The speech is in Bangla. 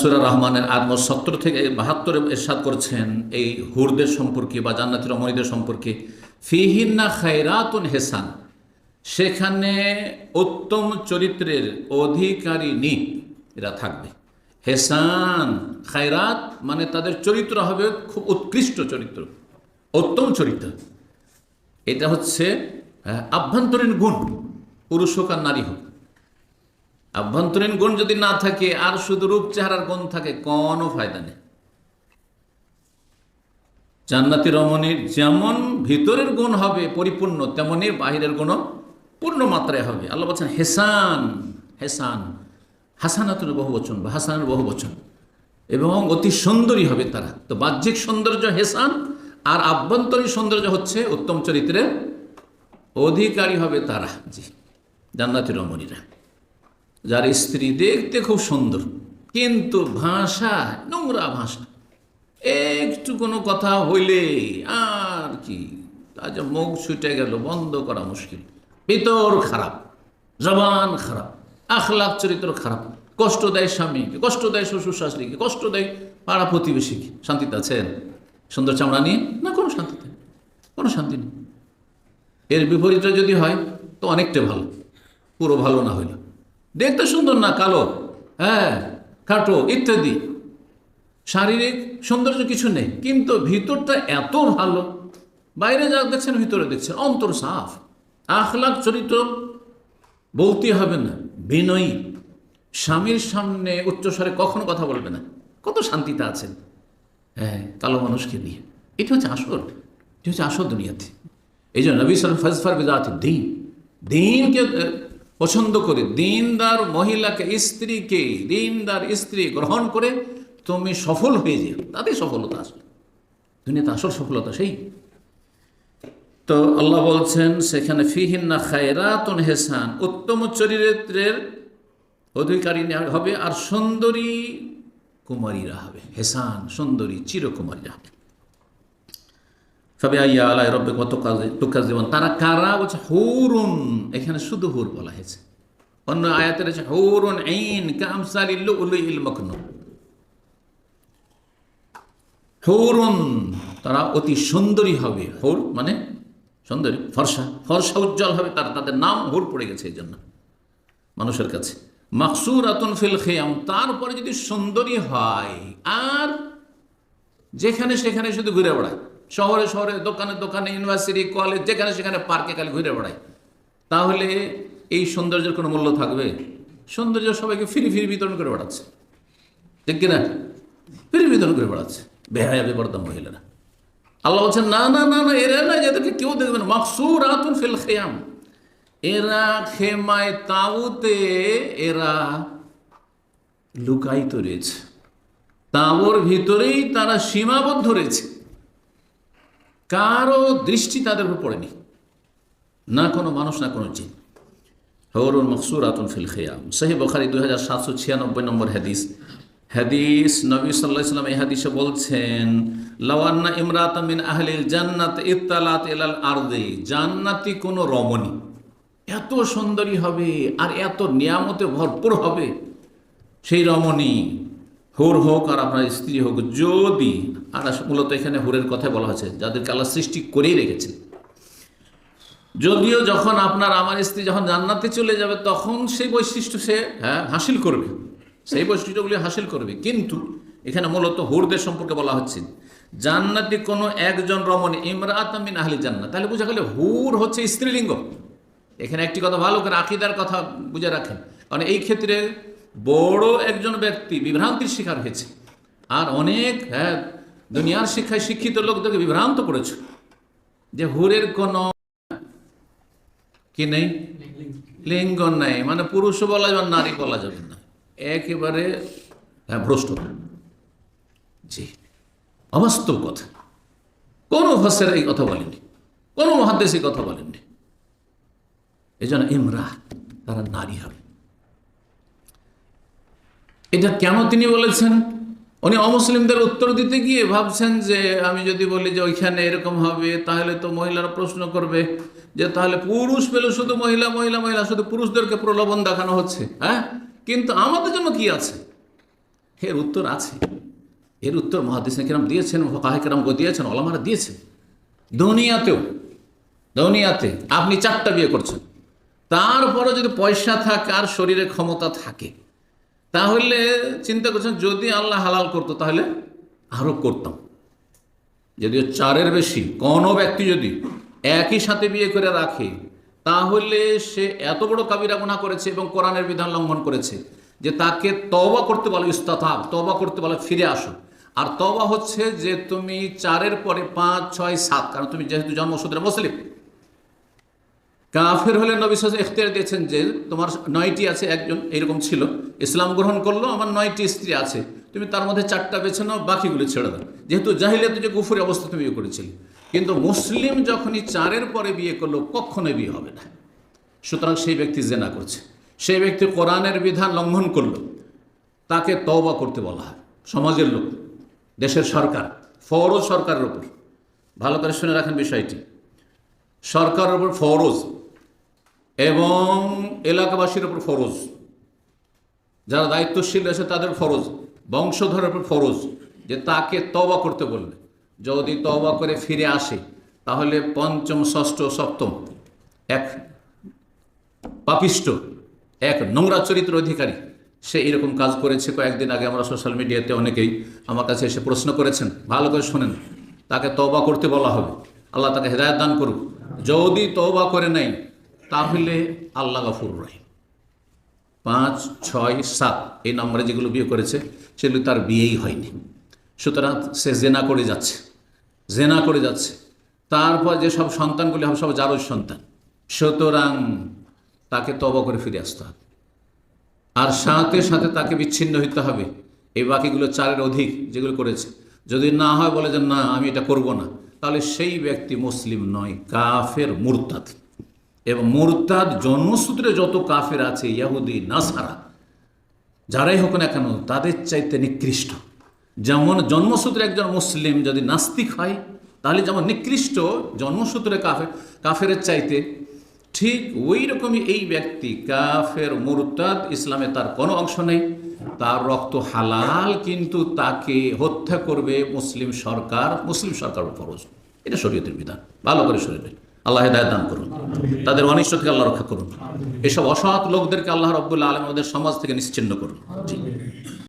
সুরা রহমানের আত্ম সত্তর থেকে বাহাত্তরে এরশাদ করছেন এই হুরদের সম্পর্কে বা জান্নাতি রমণীদের সম্পর্কে। ফিহিন্না খায়রাতুন হেসান। সেখানে উত্তম চরিত্রের অধিকারী অধিকারিণী এরা থাকবে। হেসান, খায়রাত মানে তাদের চরিত্র হবে খুব উৎকৃষ্ট চরিত্র, উত্তম চরিত্র। এটা হচ্ছে আভ্যন্তরীণ গুণ, পুরুষ হোক আর নারী হোক। আভ্যন্তরীণ গুণ যদি না থাকে, আর শুধু রূপ চেহারার গুণ থাকে, কোনো ফায়দা নেই। জান্নাতি রমণীর যেমন ভিতরের গুণ হবে পরিপূর্ণ, তেমনি বাহিরের গুণও পূর্ণ মাত্রায় হবে। আল্লাহ বলছেন, হেসান হেসান হাসানাতুর বহু বচন বা হাসানের বহু বচন এবং অতি সুন্দরী হবে তারা। তো বাহ্যিক সৌন্দর্য হেসান, আর আভ্যন্তরীণ সৌন্দর্য হচ্ছে উত্তম চরিত্রের অধিকারী হবে তারা। জি, জান্নাতি রমণীরা। যার স্ত্রী দেখতে খুব সুন্দর, কিন্তু ভাষা, নোংরা ভাষা। একটু কোনো কথা হইলে আর কি? আজ মুখ ছুটে গেল, বন্ধ করা মুশকিল। ভিতর খারাপ, জবান খারাপ, আখলাখ চরিত্র খারাপ। কষ্ট দেয় স্বামীকে, কষ্ট দেয় শ্বশুর শাশুড়িকে, কষ্ট দেয় পাড়া প্রতিবেশীকে। শান্তিতে আছেন? সুন্দর চামড়া নিয়ে? না, কোনো শান্তিতে। কোনো শান্তি নেই। এর বিপরীতটা যদি হয়, তো অনেকটা ভালো। পুরো ভালো না হইল। দেখতে সুন্দর না, কালো? হ্যাঁ খাটো, ইত্যাদি। শারীরিক সৌন্দর্য কিছু নেই, কিন্তু ভিতরটা এত ভালো। বাইরে যা দেখছেন, ভিতরে দেখছেন, অন্তর সাফ। আখলাখ চরিত্র বলতে হবে না, বিনয়ী। স্বামীর সামনে উচ্চস্বরে কখনো কথা বলবে না। কত শান্তিতে আছেন। হ্যাঁ কালো মানুষকে নিয়ে। এটা হচ্ছে আসল। এটা হচ্ছে আসল দুনিয়াতে। এই জন্য নবী সাল ফজফার বিদাত দিন। দিনকে পছন্দ করে। দিনদার মহিলাকে, স্ত্রীকে, দিনদার স্ত্রী গ্রহণ করে তুমি সফল হয়ে যেও। তাতেই সফলতা আসবে। দুনিয়াতে আসল সফলতা সেই। তো আল্লাহ বলছেন, সেখানে ফিহিন্না খায়রাতুন হেসান। উত্তম চরিত্রের অধিকারী হবে আর সুন্দরী কুমারীরা হবে। হেসান, সুন্দরী, চিরকুমারীরা হবে। সবে আইয়া আলাই রব্বে কত কাজে টুকাজ জীবন তারা কারা বলছে? হুরুন। এখানে শুধু হুর বলা হয়েছে। অন্য আয়াতের আছে হুরুন আইন কামসালিল্লু উলুইল মখনু হুরুন, তারা অতি সুন্দরী হবে। হুর মানে সুন্দরী, ফর্সা। ফর্সা উজ্জ্বল হবে, তারা তাদের নাম হুর পড়ে গেছে এই জন্য মানুষের কাছে। মাকসুর আতুন ফিল খেয়াম, তারপরে যদি সুন্দরী হয়, আর যেখানে সেখানে শুধু ঘুরে বেড়ায়। শহরে শহরে, দোকানে দোকানে ইউনিভার্সিটি কলেজ যেখানে সেখানে পার্কে খালি ঘুরে বেড়ায়। তাহলে এই সৌন্দর্যের কোনো মূল্য থাকবে? সৌন্দর্য সবাইকে ফিরি ফিরি বিতরণ করে বেড়াচ্ছে। ঠিক কিনা? ফিরি বিতরণ করে বেড়াচ্ছে। বেহায়া বেপরদা মহিলারা। আল্লাহ বলছেন, না না না না, এরা না এদেরকে কেউ দেখবে না। মাকসুর আতুন ফিল খেয়াম। এরা খেমায় তাঁবুতে এরা লুকায়িত রয়েছে। তাঁবুর ভিতরেই তারা সীমাবদ্ধ রয়েছে। কারও দৃষ্টি তাদের উপর পড়েনি। না কোনো মানুষ, না কোনো জিন। হরুন মকসুর আতুন ফিল খেয়াম। সহি বখারি দুই হাজার সাতশো ছিয়ানব্বই নম্বর হাদিস। হাদিস নবী সাল্লাহ ইসলাম এই হাদিসে বলছেন লাওয়ান্না ইমরাত মিন আহলিল জান্নাত ইত্তালাত এলাল আরদে। জান্নাতি কোনো রমণী এত সুন্দরী হবে আর এত নিয়ামতে ভরপুর হবে, সেই রমণী হুর হোক আর আপনার স্ত্রী হোক, যদি আর মূলত এখানে হুরের কথা বলা হয়েছে, যাদেরকে আল্লাহ সৃষ্টি করেই রেখেছেন। যদিও যখন আপনার আমার স্ত্রী যখন জান্নাতে চলে যাবে, তখন সেই বৈশিষ্ট্য সে হ্যাঁ হাসিল করবে। সেই বৈশিষ্ট্যগুলি হাসিল করবে। কিন্তু এখানে মূলত হুরদের সম্পর্কে বলা হচ্ছে, জান্নাতি কোনো একজন রমণী, ইমরাত মিন আহলি জান্নাত। তাহলে বোঝা গেলে হুর হচ্ছে স্ত্রীলিঙ্গ। এখানে একটি কথা ভালো করে আকিদার কথা বুঝে রাখেন। কারণ এই ক্ষেত্রে বড় একজন ব্যক্তি বিভ্রান্তির শিকার হয়েছে। আর অনেক হ্যাঁ দুনিয়ার শিক্ষায় শিক্ষিত লোকদেরকে বিভ্রান্ত করেছে। যে হুরের কোনো কি নেই? লিঙ্গ নেই। মানে পুরুষ বলা যাবে, নারী বলা যাবে না। একেবারে হ্যাঁ ভ্রষ্ট। জি। অবাস্তব কথা। কোনো ভাষের এই কথা বলেননি। কোনো মহাদেশ এই কথা বলেননি। এই জন্য ইমরা তারা নারী হবে। এটা কেন তিনি বলেছেন? উনি অমুসলিমদের উত্তর দিতে গিয়ে ভাবছেন যে, আমি যদি বলি যে ওইখানে এরকম হবে, তাহলে তো মহিলারা প্রশ্ন করবে যে, তাহলে পুরুষ পেলে শুধু মহিলা মহিলা মহিলা, শুধু পুরুষদেরকে প্রলোভন দেখানো হচ্ছে হ্যাঁ? কিন্তু আমাদের জন্য কি আছে? এর উত্তর আছে। এর উত্তর মহাদিস কিরাম দিয়েছেন কাহিকেরাম দিয়েছেন, ওলামারা দিয়েছেন। দুনিয়াতেও, দুনিয়াতে আপনি চারটা বিয়ে করছেন। তারপরে যদি পয়সা থাকে আর শরীরে ক্ষমতা থাকে তাহলে চিন্তা করছেন, যদি আল্লাহ হালাল করতো, তাহলে আরও করতাম। যদিও চারের বেশি, কোনো ব্যক্তি যদি একই সাথে বিয়ে করে রাখে, তাহলে সে এত বড় কাবিরা গুণা করেছে এবং কোরআনের বিধান লঙ্ঘন করেছে যে তাকে তবা করতে বলো ইস্তাথাব তবা করতে বলো, ফিরে আসো আর তবা হচ্ছে যে তুমি চারের পরে পাঁচ, ছয়, সাত, কারণ তুমি যেহেতু জন্মসূত্রে মুসলিম কাফের হলে নবী সাজ এখতিয়ার দিয়েছেন যে তোমার নয়টি আছে, একজন এরকম ছিল। ইসলাম গ্রহণ করল, আমার নয়টি স্ত্রী আছে। তুমি তার মধ্যে চারটা বেছে নাও, বাকিগুলো ছেড়ে দাও। যেহেতু জাহিলিয়াতে যে গুফুরি অবস্থা তুমি বিয়ে করেছিলে। কিন্তু মুসলিম যখনই চারের পরে বিয়ে করল, কখনোই বিয়ে হবে না। সুতরাং সেই ব্যক্তি জেনা করছে। সেই ব্যক্তি কোরআনের বিধান লঙ্ঘন করল। তাকে তওবা করতে বলা হয়। সমাজের লোক, দেশের সরকার, ফরজ সরকারের ওপর ভালো করে শুনে রাখেন বিষয়টি। সরকারের ওপর ফরজ। এবং এলাকাবাসীর ওপর ফরজ। যারা দায়িত্বশীল রয়েছে তাদের ফরজ। বংশধরের উপর ফরজ। যে তাকে তবা করতে বলবে। যদি তবা করে ফিরে আসে, তাহলে পঞ্চম, ষষ্ঠ, সপ্তম এক পাপিষ্ট, এক নোংরা চরিত্র অধিকারী। সে এরকম কাজ করেছে কয়েকদিন আগে আমরা সোশ্যাল মিডিয়াতে অনেকেই আমার কাছে এসে প্রশ্ন করেছেন। ভালো করে শোনেন। তাকে তবা করতে বলা হবে। আল্লাহ তাকে হেদায়ত দান করুক। যদি তবা করে নেয় তাহলে আল্লাহ গাফুর রহিম। পাঁচ, ছয়, সাত এই নম্বরে যেগুলো বিয়ে করেছে, সেগুলো তার বিয়েই হয়নি। সুতরাং সে জেনা করে যাচ্ছে, জেনা করে যাচ্ছে। তারপর যে সব সন্তানগুলি হবে, সব জারজ সন্তান। সুতরাং তাকে তব করে ফিরে আসতে হবে। আর সাথে সাথে তাকে বিচ্ছিন্ন হইতে হবে। এই বাকিগুলো চারের অধিক যেগুলো করেছে। যদি না হয় বলে যে, না, আমি এটা করব না। তাহলে সেই ব্যক্তি মুসলিম নয়, কাফের, মুরতাদ। এবং মুরতাদ জন্মসূত্রে যত কাফের আছে, ইয়াহুদি, নাসারা, যারাই হোক না কেন, তাদের চাইতে নিকৃষ্ট। যেমন জন্মসূত্রে একজন মুসলিম যদি নাস্তিক হয়, তাহলে যেমন নিকৃষ্ট জন্মসূত্রে কাফের কাফের চাইতে, ঠিক ওই রকমই এই ব্যক্তি, কাফের মুরতাদ ইসলামে তার কোনো অংশ নেই। তার রক্ত হালাল, কিন্তু তাকে হত্যা করবে মুসলিম সরকার মুসলিম সরকার ফরজ। এটা শরীয়তের বিধান। ভালো করে শরীরে আল্লাহ হেদায়ত দান করুন। তাদের অনিষ্ট থেকে আল্লাহ রক্ষা করুন। এসব অসৎ লোকদেরকে আল্লাহ রব্বুল্লা আলম আমাদের সমাজ থেকে নিশ্চিন্ন করুন।